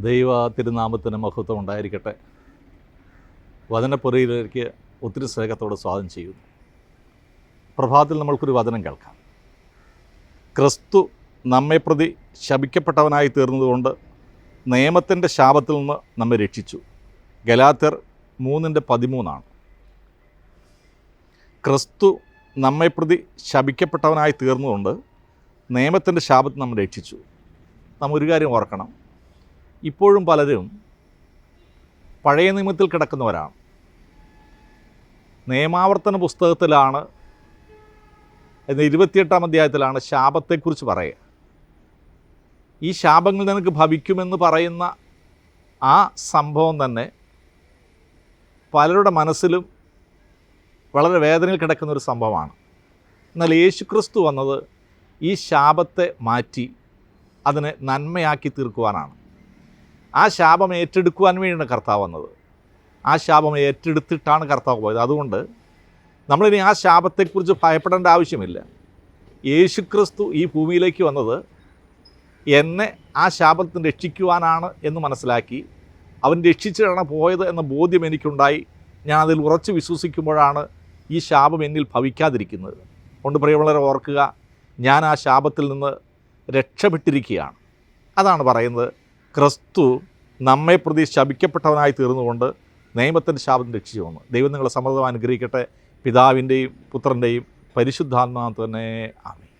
ദൈവ തിരുനാമത്തിന് മഹത്വം ഉണ്ടായിരിക്കട്ടെ. വചനപ്പൊറിയിലേക്ക് ഒത്തിരി സ്നേഹത്തോടെ സ്വാഗതം ചെയ്യുന്നു. പ്രഭാതത്തിൽ നമ്മൾക്കൊരു വചനം കേൾക്കാം. ക്രിസ്തു നമ്മെ പ്രതി ശപിക്കപ്പെട്ടവനായി തീർന്നതുകൊണ്ട് നിയമത്തിന്റെ ശാപത്തിൽ നിന്ന് നമ്മെ രക്ഷിച്ചു. ഗലാത്തർ മൂന്നിന്റെ പതിമൂന്നാണ്. ക്രിസ്തു നമ്മെ പ്രതി ശപിക്കപ്പെട്ടവനായി തീർന്നതുകൊണ്ട് നിയമത്തിന്റെ ശാപത്തിൽ നമ്മൾ രക്ഷിച്ചു. നാം ഒരു കാര്യം ഓർക്കണം. ഇപ്പോഴും പലരും പഴയ നിയമത്തിൽ കിടക്കുന്നവരാണ്. നിയമാവർത്തന പുസ്തകത്തിലാണ് എന്ന ഇരുപത്തിയെട്ടാം അധ്യായത്തിലാണ് ശാപത്തെക്കുറിച്ച് പറയുക. ഈ ശാപങ്ങൾ നിനക്ക് ഭവിക്കുമെന്ന് പറയുന്ന ആ സംഭവം തന്നെ പലരുടെ മനസ്സിലും വളരെ വേദനയിൽ കിടക്കുന്ന ഒരു സംഭവമാണ്. എന്നാൽ യേശുക്രിസ്തു വന്നത് ഈ ശാപത്തെ മാറ്റി അതിനെ നന്മയാക്കി തീർക്കുവാനാണ്. ആ ശാപം ഏറ്റെടുക്കുവാൻ വേണ്ടിയാണ് കർത്താവ് വന്നത്. ആ ശാപം ഏറ്റെടുത്തിട്ടാണ് കർത്താവ് പോയത്. അതുകൊണ്ട് നമ്മളിനി ആ ശാപത്തെക്കുറിച്ച് ഭയപ്പെടേണ്ട ആവശ്യമില്ല. യേശുക്രിസ്തു ഈ ഭൂമിയിലേക്ക് വന്നത് എന്നെ ആ ശാപത്തിന് രക്ഷിക്കുവാനാണ് എന്ന് മനസ്സിലാക്കി അവൻ രക്ഷിച്ചിട്ടാണ് പോയത് എന്ന ബോധ്യം എനിക്കുണ്ടായി. ഞാൻ അതിൽ ഉറച്ചു വിശ്വസിക്കുമ്പോഴാണ് ഈ ശാപം എന്നിൽ ഭവിക്കാതിരിക്കുന്നത്. കൊണ്ട് പ്രിയമുള്ളവരെ ഓർക്കുക ഞാൻ ആ ശാപത്തിൽ നിന്ന് രക്ഷപ്പെട്ടിരിക്കുകയാണ്. അതാണ് പറയുന്നത്. ക്രിസ്തു നമ്മെ പ്രതി ശപിക്കപ്പെട്ടവനായി തീർന്നുകൊണ്ട് നിയമത്തിന്റെ ശാപം രക്ഷിച്ചു വന്നു ദൈവം നിങ്ങളെ സമ്മർദ്ദം അനുഗ്രഹിക്കട്ടെ. പിതാവിന്റെയും പുത്രന്റെയും പരിശുദ്ധാത്മാ തന്നെ. ആമേ